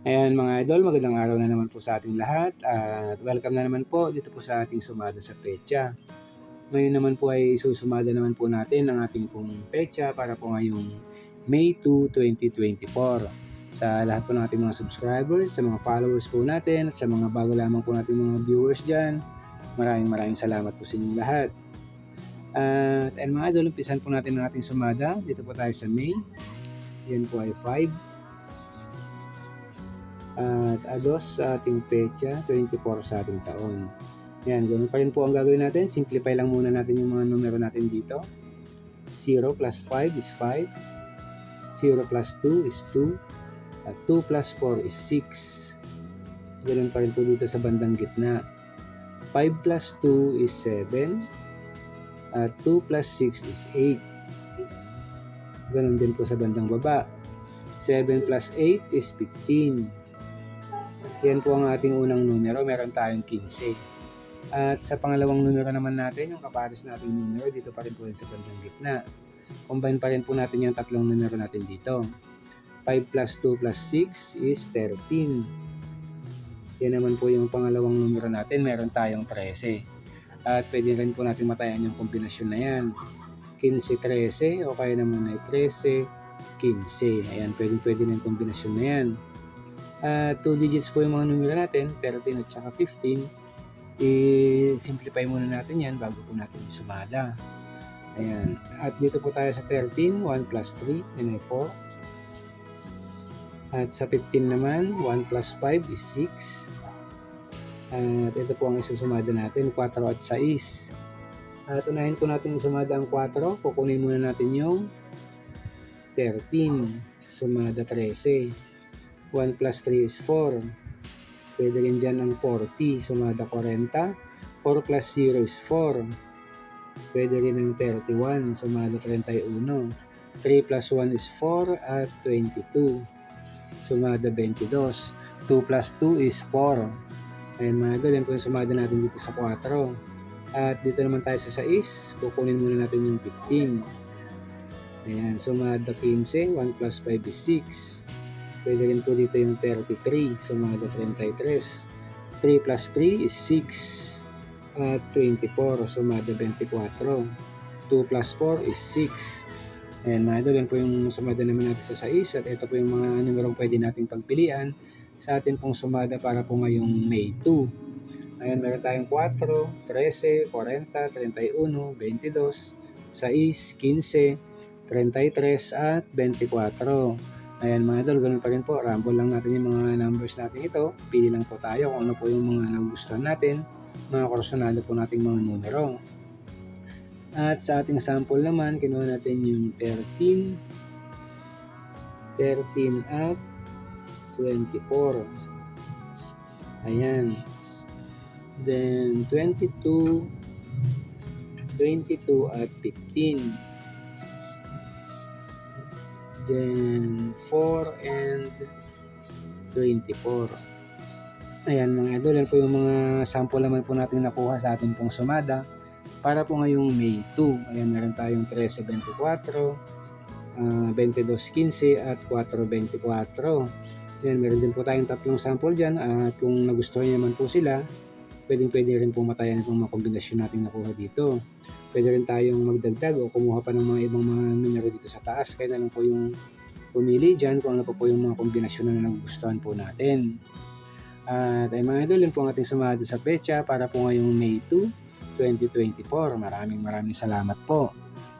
Ayan mga idol, magandang araw na naman po sa ating lahat at welcome na naman po dito po sa ating sumada sa pecha. Ngayon naman po ay susumada naman po natin ang ating pong pecha para po ngayong May 2, 2024. Sa lahat po ng ating mga subscribers, sa mga followers po natin at sa mga bago lamang po nating mga viewers dyan, maraming maraming salamat po sa inyong lahat. At and mga idol, umpisan po natin ang ating sumada. Dito po tayo sa May. Yan po ay 5 at ados sa ating pecha, 24 sa ating taon. Yan, ganun pa rin po ang gagawin natin. Simplify lang muna natin yung mga numero natin dito. 0 plus 5 is 5. 0 plus 2 is 2. At 2 plus 4 is 6. Ganun pa rin po dito sa bandang gitna. 5 plus 2 is 7. At 2 plus 6 is 8. Ganun din po sa bandang baba. 7 plus 8 is 15. Yan po ang ating unang numero. Meron tayong 15. At sa pangalawang numero naman natin, yung kapares nating numero, dito pa rin po yan sa bandang gitna. Combine pa rin po natin yung tatlong numero natin dito. 5 plus 2 plus 6 is 13. Yan naman po yung pangalawang numero natin. Meron tayong 13. At pwede rin po natin matayan yung kombinasyon na yan. 15, 13 o kaya naman ay 13, 15. Ayan, pwede pwede na yung kombinasyon na yan. 2 uh, digits po yung mga numero natin, 13 at saka 15. I-simplify muna natin yan bago po natin sumada. Ayan. At dito po tayo sa 13, 1 plus 3, yun ay 4. At sa 15 naman, 1 plus 5 is 6. At ito po ang isusumada natin, 4 at 6. At unahin po natin isumada ang 4. Kukunin muna natin yung 13. Sumada 13. 1 plus 3 is 4. Pwede rin dyan ang 40, sumada 40. 4 plus 0 is 4. Pwede rin ang 31, sumada 31. 3 plus 1 is 4 at 22. Sumada 22. 2 plus 2 is 4. Ayan mga idol, po yung sumada natin dito sa 4. At dito naman tayo sa 6, kukunin muna natin yung 15. Ayan, sumada 15, 1 plus 5 is 6. Pwede rin po dito yung 33, sumada 33. 3 plus 3 is 6. At 24, sumada 24. 2 plus 4 is 6. And mga yan po yung sumada naman natin sa 6. At ito po yung mga numerong pwede nating pagpilian sa atin pong sumada para po ngayong May 2. Ayan, meron tayong 4, 13, 40, 31, 22, 6, 15, 33 at 24. Ayan mga idol, ganun pa rin po. Rumble lang natin yung mga numbers natin ito. Pili lang po tayo kung ano po yung mga nagustuhan natin. Mga kursunado po nating mga numero. At sa ating sample naman, kinuha natin yung 13, 13 at 24. Ayan. Then 22, 22 at 15 then 4 and 24. Ayan mga idol, yan po yung mga sample naman po natin nakuha sa ating pong sumada para po ngayong May 2. Ayan, meron tayong 13.24, uh, 22.15 at 4.24. Ayan, meron din po tayong tatlong sample dyan at kung nagustuhan naman po sila, pwedeng pwede rin po matayan itong mga kombinasyon natin nakuha dito. Pwede rin tayong magdagdag o kumuha pa ng mga ibang mga numero dito sa taas. Kaya na lang po yung pumili dyan kung ano pa po yung mga kombinasyon na nagustuhan po natin. At ay mga idol, yun po ang ating sumada sa pecha para po ngayong May 2, 2024. Maraming maraming salamat po.